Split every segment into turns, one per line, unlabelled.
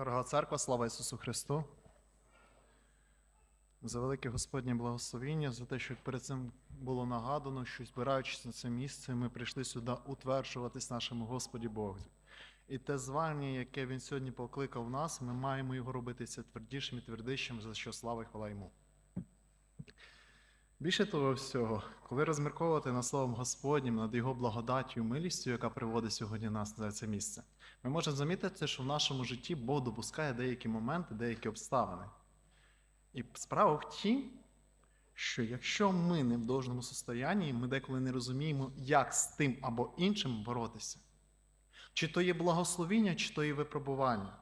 Дорога церква, слава Ісусу Христу. За велике Господнє благословіння, за те, що перед цим було нагадано, що збираючись на це місце, ми прийшли сюди утверджуватись нашому Господі Богу. І те звання, яке Він сьогодні покликав нас, ми маємо його робити все твердішим і твердішим, за що слава і хвала йому. Більше того всього, коли розмірковувати над Словом Господнім, над Його благодаттю милістю, яка приводить сьогодні нас на це місце, ми можемо замітити, що в нашому житті Бог допускає деякі моменти, деякі обставини. І справа в тім, що якщо ми не в должному состоянні, ми деколи не розуміємо, як з тим або іншим боротися. Чи то є благословіння, чи то є випробування.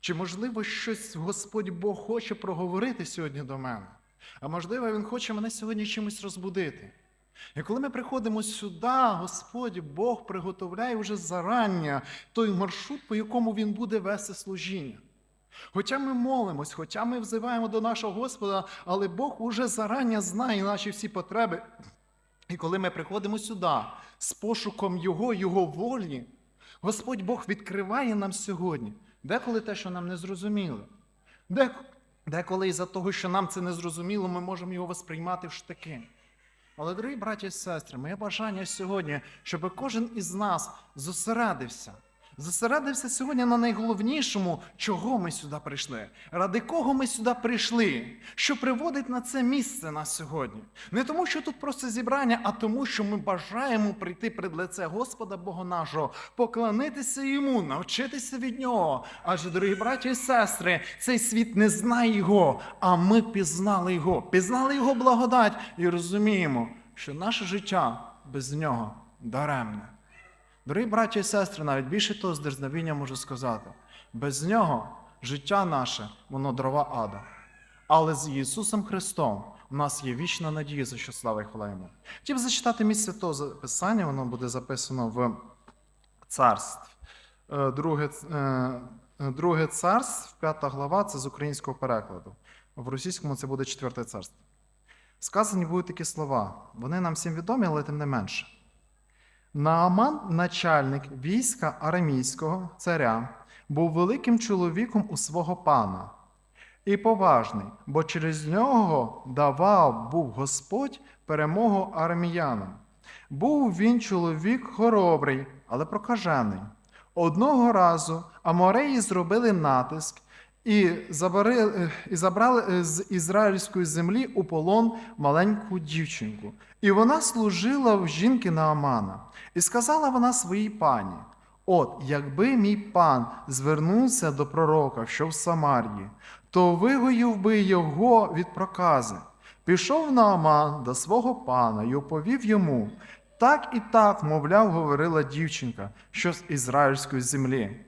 Чи, можливо, щось Господь Бог хоче проговорити сьогодні до мене? А можливо, Він хоче мене сьогодні чимось розбудити. І коли ми приходимо сюди, Господь Бог приготовляє вже зарання той маршрут, по якому Він буде вести служіння. Хоча ми молимось, хоча ми взиваємо до нашого Господа, але Бог уже зарання знає наші всі потреби. І коли ми приходимо сюди з пошуком Його, Його волі, Господь Бог відкриває нам сьогодні деколи те, що нам не зрозуміло. Деколи із-за того, що нам це не зрозуміло, ми можемо його восприймати в штики. Але, дорогі браті і сестри, моє бажання сьогодні, щоб кожен із нас зосередився. Зосередився сьогодні на найголовнішому, чого ми сюди прийшли, ради кого ми сюди прийшли, що приводить на це місце нас сьогодні. Не тому, що тут просто зібрання, а тому, що ми бажаємо прийти пред лице Господа Бога нашого, поклонитися йому, навчитися від нього. Адже, дорогі браті і сестри, цей світ не знає його, а ми пізнали його, пізнали його благодать і розуміємо, що наше життя без нього даремне. Дорогі браті і сестри, навіть більше того з дерзновіння можу сказати, без нього життя наше, воно дрова ада. Але з Ісусом Христом у нас є вічна надія, за що слава і хвала йому. Хотів зачитати місце того записання, воно буде записано в царств. Е, Друге, е, друге царств, п'ята глава, це з українського перекладу. В російському це буде четверте царство. Сказані будуть такі слова. Вони нам всім відомі, але тим не менше. Нааман, начальник війська арамійського царя, був великим чоловіком у свого пана і поважний, бо через нього давав був Господь перемогу араміянам. Був він чоловік хоробрий, але прокажений. Одного разу Амореї зробили натиск і забрали, і забрали е, з ізраїльської землі у полон маленьку дівчинку. І вона служила в жінки Наамана. І сказала вона своїй пані: От, якби мій пан звернувся до пророка, що в Самарії, то вигоїв би його від прокази. Пішов Нааман до свого пана і оповів йому. Так і так, мовляв, говорила дівчинка, що з ізраїльської землі.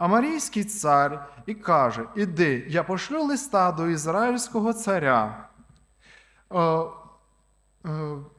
А Марійський цар і каже: Іди, я пошлю листа до ізраїльського царя. Е, е,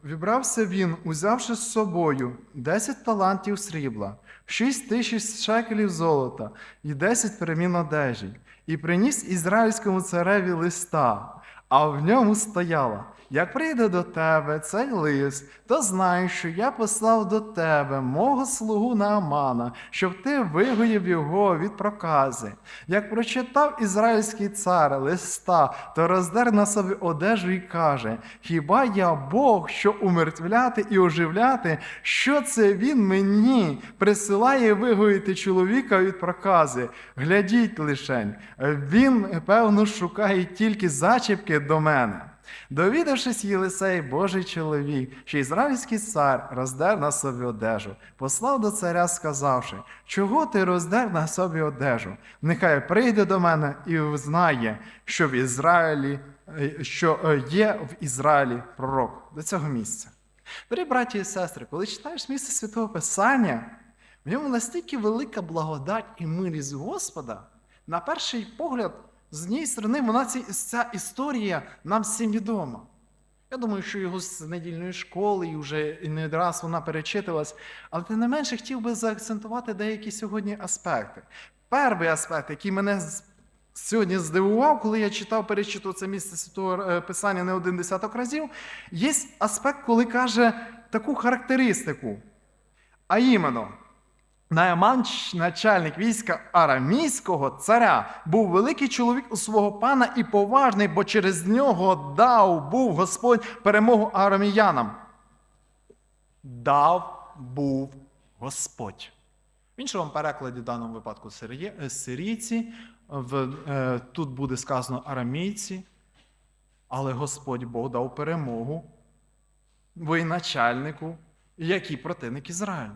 Вібрався він, узявши з собою 10 талантів срібла, 6 тисяч шекелів золота і 10 перемін одежі, і приніс ізраїльському цареві листа, а в ньому стояло: як прийде до тебе цей лист, то знай, що я послав до тебе мого слугу Наамана, щоб ти вигоїв його від прокази. Як прочитав ізраїльський цар листа, то роздер на собі одежу і каже: Хіба я Бог, що умертвляти і оживляти? Що це він мені присилає вигоїти чоловіка від прокази? Глядіть лишень, він, певно, шукає тільки зачіпки до мене. Довідавшись Єлисей, Божий чоловік, що ізраїльський цар роздер на собі одежу, послав до царя, сказавши, чого ти роздер на собі одежу? Нехай прийде до мене і взнає, що в Ізраїлі, е, що е, є в Ізраїлі пророк до цього місця. Дорогі браті і сестри, коли читаєш місце Святого Писання, в ньому настільки велика благодать і милість Господа, на перший погляд, з однієї сторони, вона ця історія нам всім відома. Я думаю, що його з недільної школи і вже не раз вона перечитувалась, але тим не менше хотів би заакцентувати деякі сьогодні аспекти. Перший аспект, який мене сьогодні здивував, коли я читав, перечитував це місце святого е, писання не один десяток разів, є аспект, коли каже таку характеристику. А іменно, Нааман, начальник війська арамійського царя, був великий чоловік у свого пана і поважний, бо через нього дав був Господь перемогу араміянам. Дав був Господь. В іншому перекладі, в даному випадку е, сирійці, е, тут буде сказано арамійці, але Господь Бог дав перемогу воєначальнику, який противник Ізраїлю.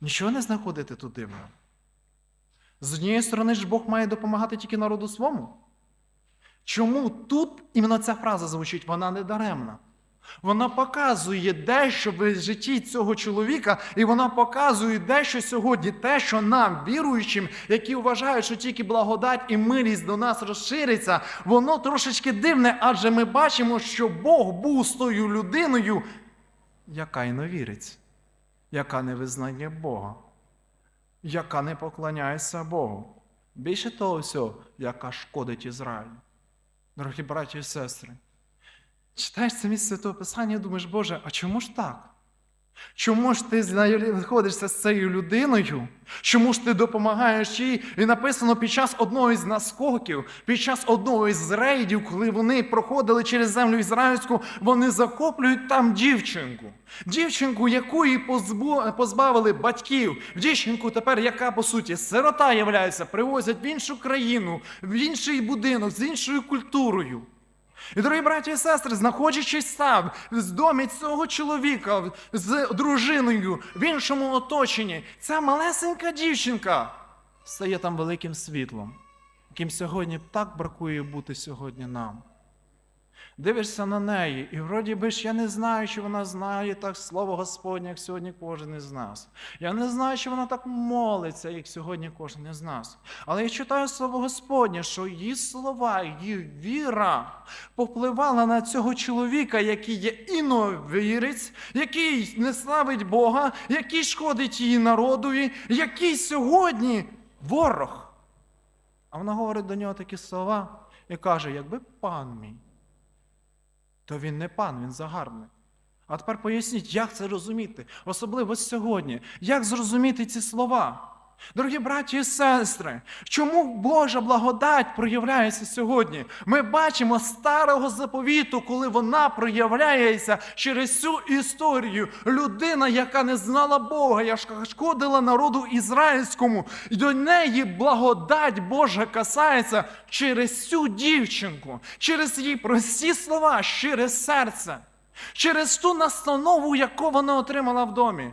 Нічого не знаходити тут дивного. З однієї сторони ж Бог має допомагати тільки народу свому. Чому тут іменно ця фраза звучить? Вона не даремна. Вона показує дещо в житті цього чоловіка, і вона показує дещо сьогодні, те, що нам, віруючим, які вважають, що тільки благодать і милість до нас розшириться, воно трошечки дивне, адже ми бачимо, що Бог був з тою людиною, яка іновірець, яка не визнає Бога, яка не поклоняється Богу. Більше того всього, яка шкодить Ізраїлю. Дорогі браті і сестри, читаєш це місце Святого Писання і думаєш, Боже, а чому ж так? Чому ж ти знаходишся з цією людиною? Чому ж ти допомагаєш їй? І написано під час одного із наскоків, під час одного із рейдів, коли вони проходили через землю ізраїльську, вони захоплюють там дівчинку. Дівчинку, якої позбавили батьків. Дівчинку тепер, яка по суті сирота являється, привозять в іншу країну, в інший будинок з іншою культурою. І, дорогі браті і сестри, знаходячись там, в домі цього чоловіка, з дружиною, в іншому оточенні, ця малесенька дівчинка стає там великим світлом, яким сьогодні так бракує бути сьогодні нам. Дивишся на неї, і вроді би ж я не знаю, чи вона знає так слово Господнє, як сьогодні кожен із нас. Я не знаю, чи вона так молиться, як сьогодні кожен із нас. Але я читаю слово Господнє, що її слова, її віра попливала на цього чоловіка, який є іновірець, який не славить Бога, який шкодить її народові, який сьогодні ворог. А вона говорить до нього такі слова і каже: якби пан мій то він не пан, він загарбник. А тепер поясніть, як це розуміти, особливо сьогодні. Як зрозуміти ці слова? Дорогі браті і сестри, чому Божа благодать проявляється сьогодні? Ми бачимо старого заповіту, коли вона проявляється через цю історію. Людина, яка не знала Бога, яка шкодила народу ізраїльському, і до неї благодать Божа касається через цю дівчинку, через її прості слова, через серце, через ту настанову, яку вона отримала в домі.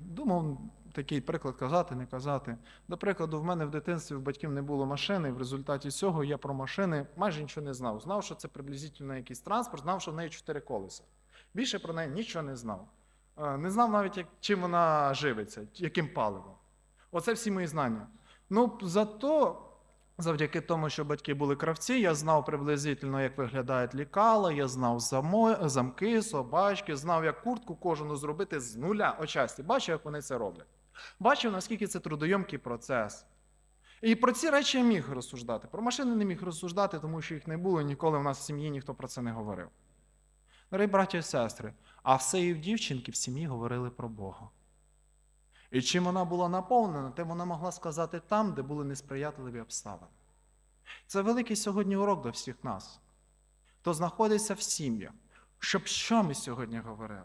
Думав, такий приклад казати, не казати. До прикладу, в мене в дитинстві в батьків не було машини. В результаті цього я про машини майже нічого не знав. Знав, що це приблизительно якийсь транспорт, знав, що в неї чотири колеса. Більше про неї нічого не знав. Е, Не знав навіть, як, чим вона живиться, яким паливом. Оце всі мої знання. Ну, зато, завдяки тому, що батьки були кравці, я знав приблизительно, як виглядають лікала, я знав замки, собачки, знав, як куртку кожану зробити з нуля очасті. Бачив, як вони це роблять. Бачив, наскільки це трудойомкий процес. І про ці речі я міг розсуждати. Про машини не міг розсуждати, тому що їх не було, ніколи в нас в сім'ї ніхто про це не говорив. Дорогі браті і сестри, а все і в дівчинки в сім'ї говорили про Бога. І чим вона була наповнена, тим вона могла сказати там, де були несприятливі обставини. Це великий сьогодні урок до всіх нас, хто знаходиться в сім'ях, щоб що ми сьогодні говорили.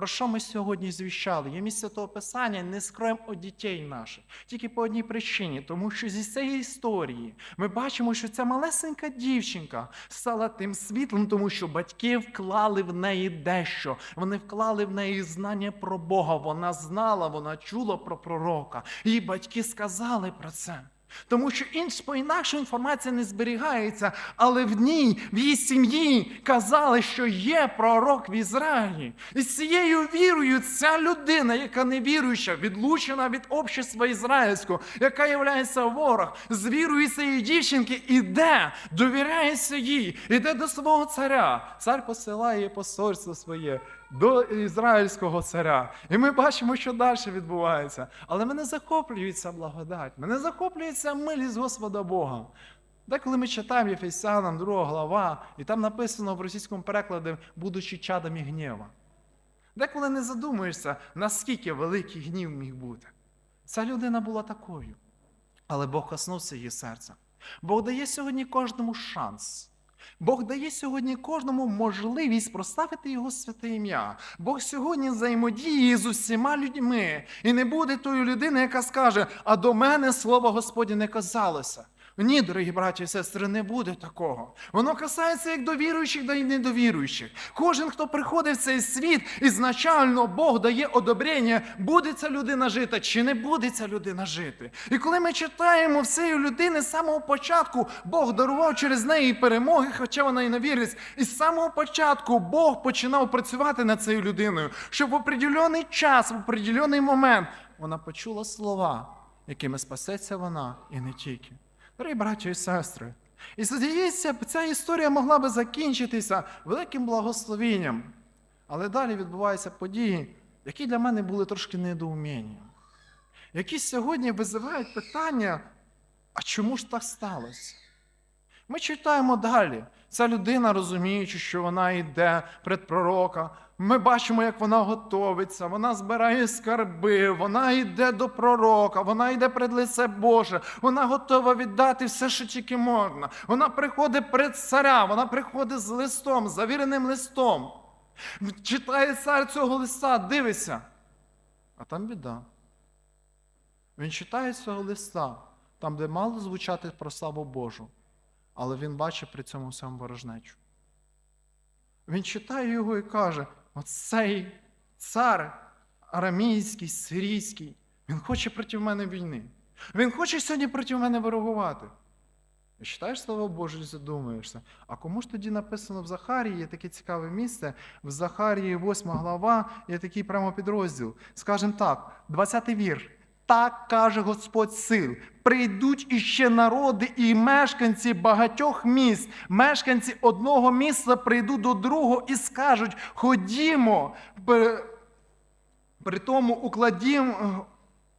Про що ми сьогодні звіщали? Є місце того писання, не скроємо від дітей наших. Тільки по одній причині, тому що зі цієї історії ми бачимо, що ця малесенька дівчинка стала тим світлом, тому що батьки вклали в неї дещо. Вони вклали в неї знання про Бога. Вона знала, вона чула про пророка. Її батьки сказали про це. Тому що інш по інакше інформація не зберігається, але в ній, в її сім'ї казали, що є пророк в Ізраїлі. І з цією вірою ця людина, яка не віруюча, відлучена від общества ізраїльського, яка є ворог, з вірою цієї дівчинки іде, довіряється їй, іде до свого царя. Цар посилає посольство своє до ізраїльського царя. І ми бачимо, що далі відбувається. Але мене захоплює ця благодать, мене захоплює ця милість Господа Бога. Деколи ми читаємо Єфесянам, 2 глава, і там написано в російському перекладі, будучи чадами гнєва. Деколи не задумуєшся, наскільки великий гнів міг бути. Ця людина була такою. Але Бог коснувся її серця. Бог дає сьогодні кожному шанс. Бог дає сьогодні кожному можливість проставити його святе ім'я. Бог сьогодні взаємодіє з усіма людьми. І не буде тої людини, яка скаже, а до мене слово Господнє не казалося. Ні, дорогі браті і сестри, не буде такого. Воно касається як до віруючих, да й недовіруючих. Кожен, хто приходить в цей світ, ізначально Бог дає одобрення, буде ця людина жити чи не буде ця людина жити. І коли ми читаємо всієї людини з самого початку, Бог дарував через неї перемоги, хоча вона і не вірить. І з самого початку Бог починав працювати над цією людиною, щоб в определений час, в определений момент вона почула слова, якими спасеться вона і не тільки. Дорогі браті і сестри, і здається, ця історія могла би закінчитися великим благословенням. Але далі відбуваються події, які для мене були трошки недоумінням. Які сьогодні визивають питання, а чому ж так сталося? Ми читаємо далі. Ця людина, розуміючи, що вона йде пред пророка, ми бачимо, як вона готовиться, вона збирає скарби, вона йде до пророка, вона йде пред лице Боже, вона готова віддати все, що тільки можна. Вона приходить пред царя, вона приходить з листом, завіреним листом. Читає цар цього листа, дивиться. А там біда. Він читає цього листа, там, де мало звучати про славу Божу, але він бачить при цьому всьому ворожнечу. Він читає його і каже: оцей цар арамійський, сирійський, він хоче проти мене війни. Він хоче сьогодні проти мене ворогувати. І читаєш слово Боже і задумуєшся. А кому ж тоді написано в Захарії, є таке цікаве місце, в Захарії 8 глава, є такий прямо підрозділ. Скажемо так, 20-й вір. Так каже Господь сил. Прийдуть іще народи і мешканці багатьох міст, мешканці одного міста прийдуть до другого і скажуть: ходімо, при, тому укладімо.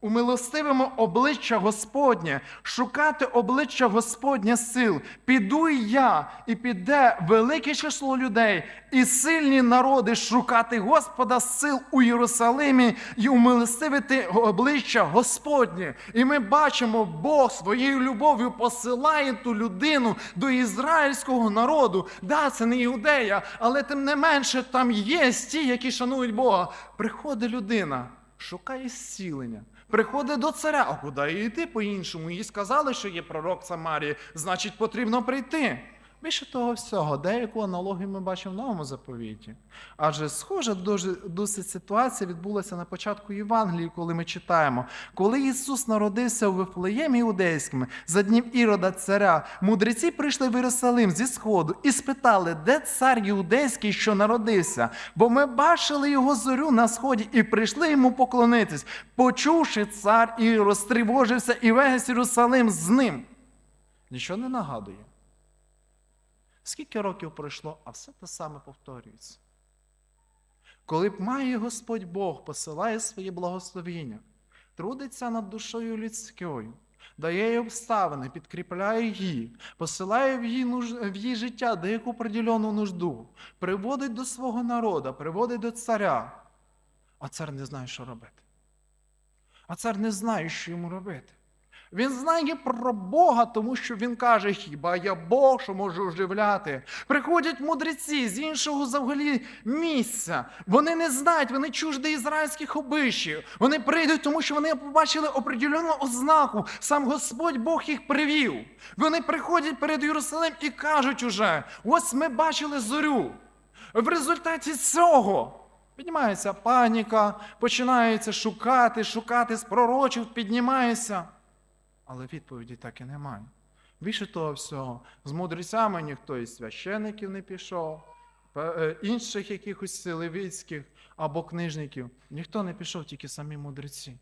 Умилостивимо обличчя Господнє, шукати обличчя Господнє сил. Піду і я, і піде велике число людей, і сильні народи шукати Господа сил у Єрусалимі і умилостивити обличчя Господнє. І ми бачимо, Бог своєю любов'ю посилає ту людину до ізраїльського народу. Да, це не іудея, але тим не менше там є ті, які шанують Бога. Приходить людина, шукає зцілення. Приходить до царя, а куди йти по-іншому? Їй сказали, що є пророк Самарії, значить, потрібно прийти. Більше того всього, деяку аналогію ми бачимо в новому заповіті. Адже схожа дуже досить ситуація відбулася на початку Євангелії, коли ми читаємо, коли Ісус народився у Вифлеємі іудейському, за днів Ірода царя, мудреці прийшли в Єрусалим зі сходу і спитали, де цар іудейський, що народився, бо ми бачили його зорю на сході і прийшли йому поклонитись. Почувши цар і розтривожився, і весь Єрусалим з ним. Нічого не нагадує. Скільки років пройшло, а все те саме повторюється. Коли б має Господь Бог, посилає своє благословіння, трудиться над душою людською, дає їй обставини, підкріпляє її, посилає в її, нуж... в її життя деяку приділену нужду, приводить до свого народу, приводить до царя, а цар не знає, що робити. А цар не знає, що йому робити. Він знає про Бога, тому що він каже, хіба я Бог, що можу оживляти. Приходять мудреці з іншого взагалі місця. Вони не знають, вони чужди ізраїльських обичаїв. Вони прийдуть, тому що вони побачили определену ознаку. Сам Господь Бог їх привів. Вони приходять перед Єрусалим і кажуть уже: ось ми бачили зорю. В результаті цього. Піднімається паніка, починається шукати, шукати з пророчів, піднімається. Але відповіді так і немає. Більше того всього, з мудрецями ніхто із священиків не пішов, е, інших якихось силовицьких або книжників, ніхто не пішов, тільки самі мудреці.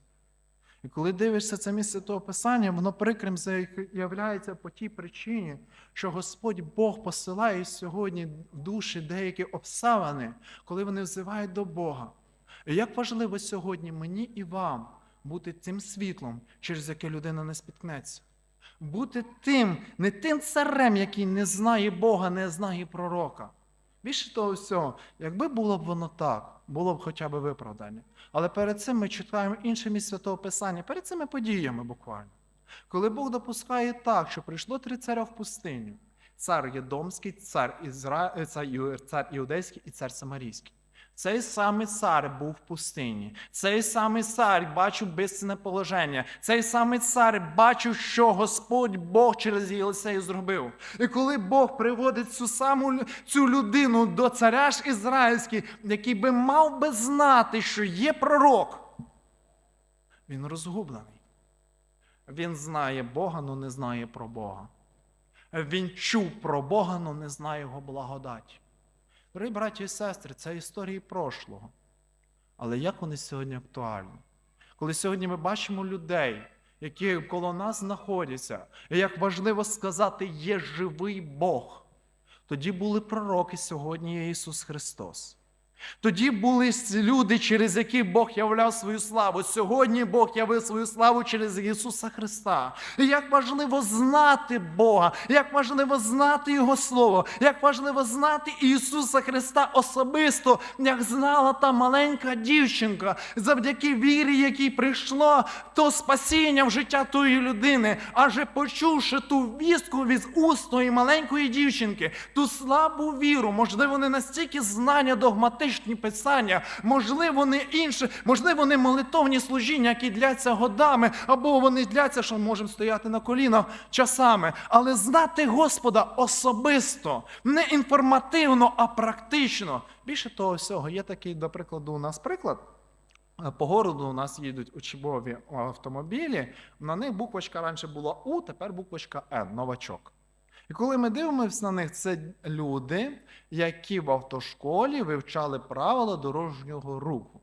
І коли дивишся це місце того писання, воно прикрим з'являється по тій причині, що Господь Бог посилає сьогодні в душі деякі обставини, коли вони взивають до Бога. І як важливо сьогодні мені і вам бути цим світлом, через яке людина не спіткнеться. Бути тим, не тим царем, який не знає Бога, не знає пророка. Більше того всього, якби було б воно так, було б хоча б виправдання. Але перед цим ми читаємо інше місце Святого Писання, перед цими подіями буквально. Коли Бог допускає так, що прийшло три царя в пустиню: цар Єдомський, цар, Ізра... цар Іудейський і цар Самарійський. Цей самий цар був в пустині. Цей самий цар бачив безцінне положення. Цей самий цар бачив, що Господь Бог через Єлисею зробив. І коли Бог приводить цю саму цю людину до царя ж ізраїльський, який би мав би знати, що є пророк, він розгублений. Він знає Бога, але не знає про Бога. Він чув про Бога, але не знає його благодаті. Дорогі браті і сестри, це історії прошлого. Але як вони сьогодні актуальні? Коли сьогодні ми бачимо людей, які коло нас знаходяться, і як важливо сказати, є живий Бог. Тоді були пророки, сьогодні Ісус Христос. Тоді були люди, через які Бог являв свою славу. Сьогодні Бог явив свою славу через Ісуса Христа. І як важливо знати Бога, як важливо знати Його Слово, як важливо знати Ісуса Христа особисто, як знала та маленька дівчинка, завдяки вірі, якій прийшло то спасіння в життя тої людини, аже почувши ту вістку від уст тої маленької дівчинки, ту слабу віру, можливо, не настільки знання догматичні писання, можливо, не інше, можливо, не молитовні служіння, які дляться годами, або вони дляться, що можемо стояти на колінах часами. Але знати Господа особисто, не інформативно, а практично. Більше того всього, є такий, до прикладу, у нас приклад. По городу у нас їдуть учбові автомобілі. На них буквочка раніше була У, тепер буквочка Н, новачок. І коли ми дивимося на них, це люди, які в автошколі вивчали правила дорожнього руху.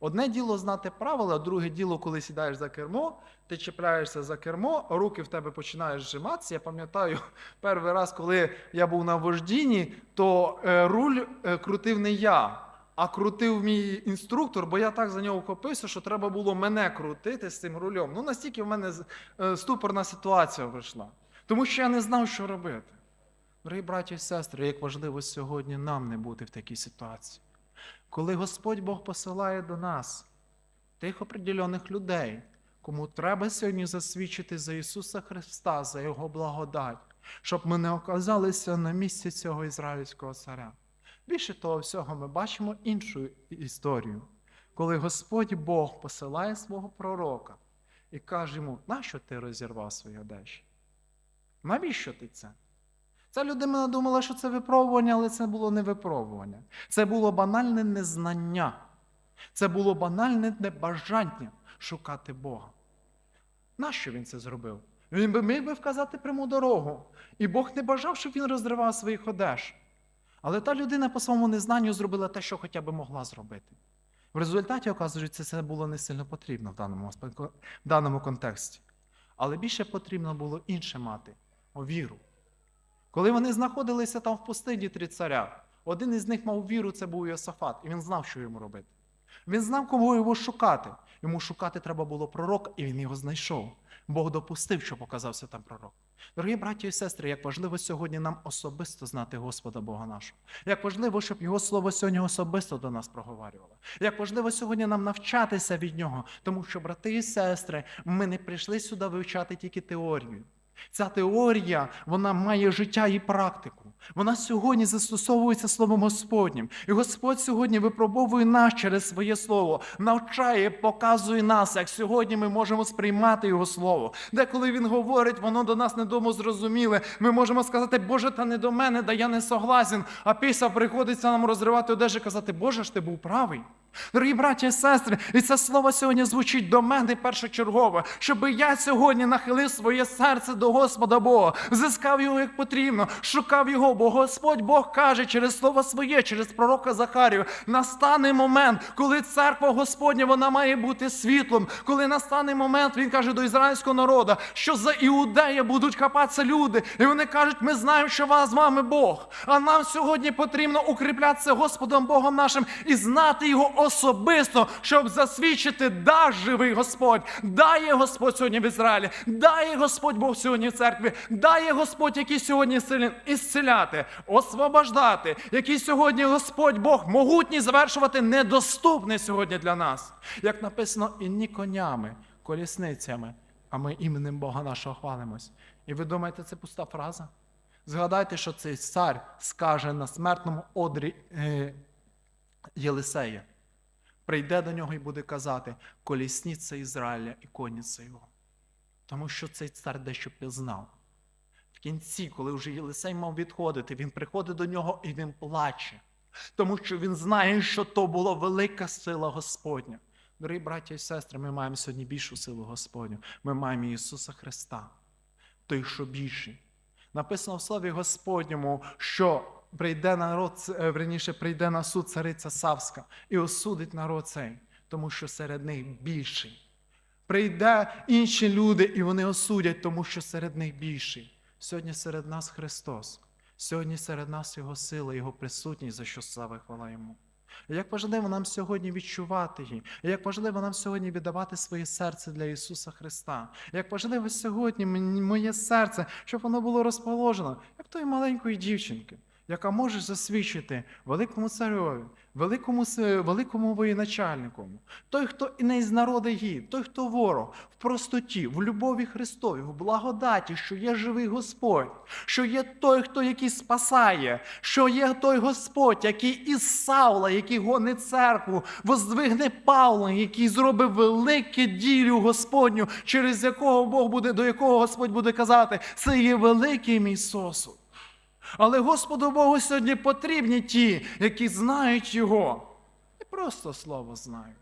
Одне діло знати правила, а друге діло, коли сідаєш за кермо, ти чіпляєшся за кермо, руки в тебе починають зжиматися. Я пам'ятаю, перший раз, коли я був на вождінні, то е, руль е, крутив не я, а крутив мій інструктор, бо я так за нього вхопився, що треба було мене крутити з цим рулем. Ну настільки в мене е, ступорна ситуація вийшла. Тому що я не знав, що робити. Дорогі браті і сестри, як важливо сьогодні нам не бути в такій ситуації. Коли Господь Бог посилає до нас тих определених людей, кому треба сьогодні засвідчити за Ісуса Христа, за Його благодать, щоб ми не оказалися на місці цього ізраїльського царя. Більше того всього, ми бачимо іншу історію, коли Господь Бог посилає свого пророка і каже йому, нащо ти розірвав свої одежі? Навіщо ти це? Ця людина думала, що це випробування, але це було не випробування. Це було банальне незнання. Це було банальне небажання шукати Бога. Нащо він це зробив? Він би міг би вказати пряму дорогу. І Бог не бажав, щоб він розривав своїх одеж. Але та людина по своєму незнанню зробила те, що хоча б могла зробити. В результаті, оказується, це було не сильно потрібно в даному, в даному контексті. Але більше потрібно було інше мати віру. Коли вони знаходилися там в пустині три царя, один із них мав віру, це був Йосафат, і він знав, що йому робити. Він знав, кого його шукати. Йому шукати треба було пророка, і він його знайшов. Бог допустив, що показався там пророк. Дорогі браті і сестри, як важливо сьогодні нам особисто знати Господа Бога нашого. Як важливо, щоб Його слово сьогодні особисто до нас проговорювало. Як важливо сьогодні нам навчатися від нього, тому що, брати і сестри, ми не прийшли сюди вивчати тільки теорію. Ця теорія вона має життя і практику. Вона сьогодні застосовується Словом Господнім. І Господь сьогодні випробовує нас через своє слово, навчає, показує нас, як сьогодні ми можемо сприймати Його слово. Де коли Він говорить, воно до нас недому зрозуміле. Ми можемо сказати, Боже, та не до мене, да я не согласен. А після приходиться нам розривати одежі і казати, Боже ж ти був правий. Дорогі браті і сестри, і це слово сьогодні звучить до мене першочергово, щоб я сьогодні нахилив своє серце до Господа Бога, зискав його як потрібно, шукав його, бо Господь Бог каже через слово своє, через пророка Захарію, настане момент, коли церква Господня вона має бути світлом. Коли настане момент, він каже до ізраїльського народу, що за іудея будуть хапатися люди, і вони кажуть, ми знаємо, що вас з вами Бог. А нам сьогодні потрібно укріплятися Господом Богом нашим і знати його особисто, щоб засвідчити, да, живий Господь, да є Господь сьогодні в Ізраїлі, да є Господь Бог сьогодні
в церкві. Дає Господь, який сьогодні силен ісцеляти, освобождати, який сьогодні Господь Бог могутній завершувати недоступне сьогодні для нас. Як написано, і ні конями, колісницями, а ми іменем Бога нашого хвалимось. І ви думаєте, це пуста фраза? Згадайте, що цей цар скаже на смертному одрі е, Єлисея. Прийде до нього і буде казати: колісниця Ізраїля і конниця його. Тому що цей цар дещо пізнав. В кінці, коли вже Єлисей мав відходити, він приходить до нього і він плаче, тому що він знає, що то була велика сила Господня. Дорогі браті і сестри, ми маємо сьогодні більшу силу Господню. Ми маємо Ісуса Христа, той, що більший. Написано в Слові Господньому, що прийде народ, е, верніше, прийде на суд цариця Савська і осудить народ цей, тому що серед них більший. Прийде інші люди, і вони осудять, тому що серед них більший. Сьогодні серед нас Христос. Сьогодні серед нас Його сила, Його присутність, за що слава хвала Йому. І Як важливо нам сьогодні відчувати її, як важливо нам сьогодні віддавати своє серце для Ісуса Христа. Як важливо сьогодні моє серце, щоб воно було розположено, як тої маленької дівчинки, яка може засвідчити великому цареві, великому, великому воєначальнику, той, хто і не з народу гід, той, хто ворог, в простоті, в любові Христові, в благодаті, що є живий Господь, що є той, хто який спасає, що є той Господь, який із Саула, який гонить церкву, воздвигне Павла, який зробить велике ділю Господню, через якого Бог буде, до якого Господь буде казати, це є великий мій сосуд. Але Господу Богу сьогодні потрібні ті, які знають Його. Не просто слово знають.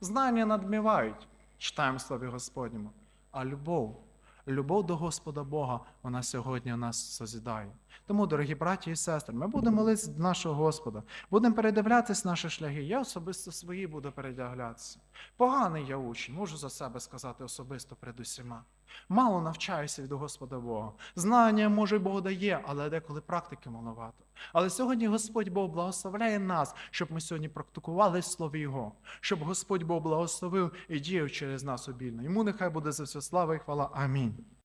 Знання надмівають, читаємо Слові Господньому. А любов, любов до Господа Бога, вона сьогодні у нас созідає. Тому, дорогі браті і сестри, ми будемо молитися до нашого Господа, будемо передивлятись наші шляхи. Я особисто свої буду передивлятися. Поганий я учень, можу за себе сказати особисто перед усіма. Мало навчаюся від Господа Бога. Знання, може, Бог дає, але деколи практики маловато. Але сьогодні Господь Бог благословляє нас, щоб ми сьогодні практикували Слові Його, щоб Господь Бог благословив і діяв через нас обільно. Йому нехай буде за все слава і хвала. Амінь.